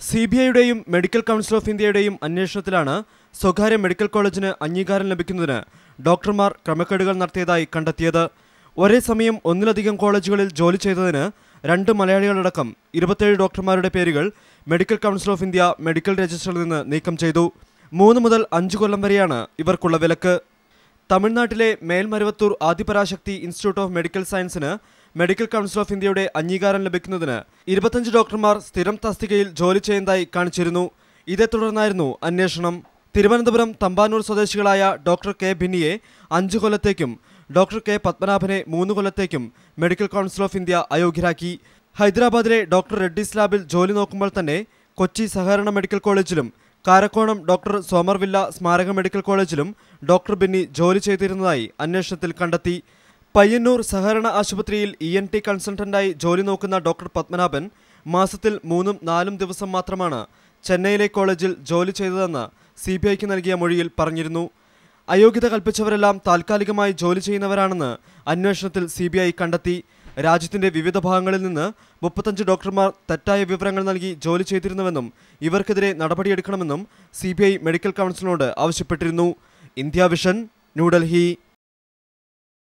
C B ഐയുടെയും medical council of ഇന്ത്യയുടെയും അന്വേഷണത്തിലാണ് സ്വകാര്യ മെഡിക്കൽ കോളേജിന് അംഗീകാരം ലഭിക്കുന്നതിന് ഡോക്ടർമാർ ക്രമക്കേടുകൾ നടത്തിയതായി കണ്ടെത്തിയത്. ഒരേ സമയം ഒന്നിലധികം കോളേജുകളിൽ ജോലി ചെയ്തതിന് രണ്ട് മലയാളികളടക്കം ഇരുപത്തേഴ് ഡോക്ടർമാരുടെ പേരുകൾ medical council of India medical രജിസ്റ്ററിൽ നിന്ന് നീക്കം ചെയ്തു. മൂന്ന് മുതൽ അഞ്ച് കൊല്ലം വരെയാണ് ഇവർക്കുള്ള വിലക്ക്. തമിഴ്നാട്ടിലെ Melmaruvathur Adhiparasakthi institute of medical സയൻസിന് medical council of ഇന്ത്യയുടെ അംഗീകാരം ലഭിക്കുന്നതിന് ഇരുപത്തഞ്ച് ഡോക്ടർമാർ സ്ഥിരം തസ്തികയിൽ ജോലി ചെയ്യുന്നതായി കാണിച്ചിരുന്നു. ഇതേ തുടർന്നായിരുന്നു അന്വേഷണം. തിരുവനന്തപുരം തമ്പാനൂർ സ്വദേശികളായ ഡോക്ടർ കെ ബിന്നിയെ അഞ്ച് കൊല്ലത്തേക്കും ഡോക്ടർ കെ പത്മനാഭനെ മൂന്ന് കൊല്ലത്തേക്കും മെഡിക്കൽ കൗൺസിൽ ഓഫ് ഇന്ത്യ അയോഗ്യരാക്കി. ഹൈദരാബാദിലെ ഡോക്ടർ റെഡ്ഡീസ് ലാബിൽ ജോലി നോക്കുമ്പോൾ തന്നെ കൊച്ചി സഹകരണ മെഡിക്കൽ കോളേജിലും കാരക്കോണം ഡോക്ടർ സോമർവില്ല സ്മാരക മെഡിക്കൽ കോളേജിലും ഡോക്ടർ ബിന്നി ജോലി ചെയ്തിരുന്നതായി അന്വേഷണത്തിൽ കണ്ടെത്തി. പയ്യന്നൂർ സഹകരണ ആശുപത്രിയിൽ ഇ എൻ ടി കൺസൾട്ടന്റായി ജോലി നോക്കുന്ന ഡോക്ടർ പത്മനാഭൻ മാസത്തിൽ മൂന്നും നാലും ദിവസം മാത്രമാണ് ചെന്നൈയിലെ കോളേജിൽ ജോലി ചെയ്തതെന്ന് സി ബി ഐക്ക് നൽകിയ മൊഴിയിൽ പറഞ്ഞിരുന്നു. അയോഗ്യത കൽപ്പിച്ചവരെല്ലാം താൽക്കാലികമായി ജോലി ചെയ്യുന്നവരാണെന്ന് അന്വേഷണത്തിൽ സി ബി ഐ കണ്ടെത്തി. രാജ്യത്തിന്റെ വിവിധ ഭാഗങ്ങളിൽ നിന്ന് മുപ്പത്തഞ്ച് ഡോക്ടർമാർ തെറ്റായ വിവരങ്ങൾ നൽകി ജോലി ചെയ്തിരുന്നുവെന്നും ഇവർക്കെതിരെ നടപടിയെടുക്കണമെന്നും സി മെഡിക്കൽ കൗൺസിലിനോട് ആവശ്യപ്പെട്ടിരുന്നു. India vision New Delhi.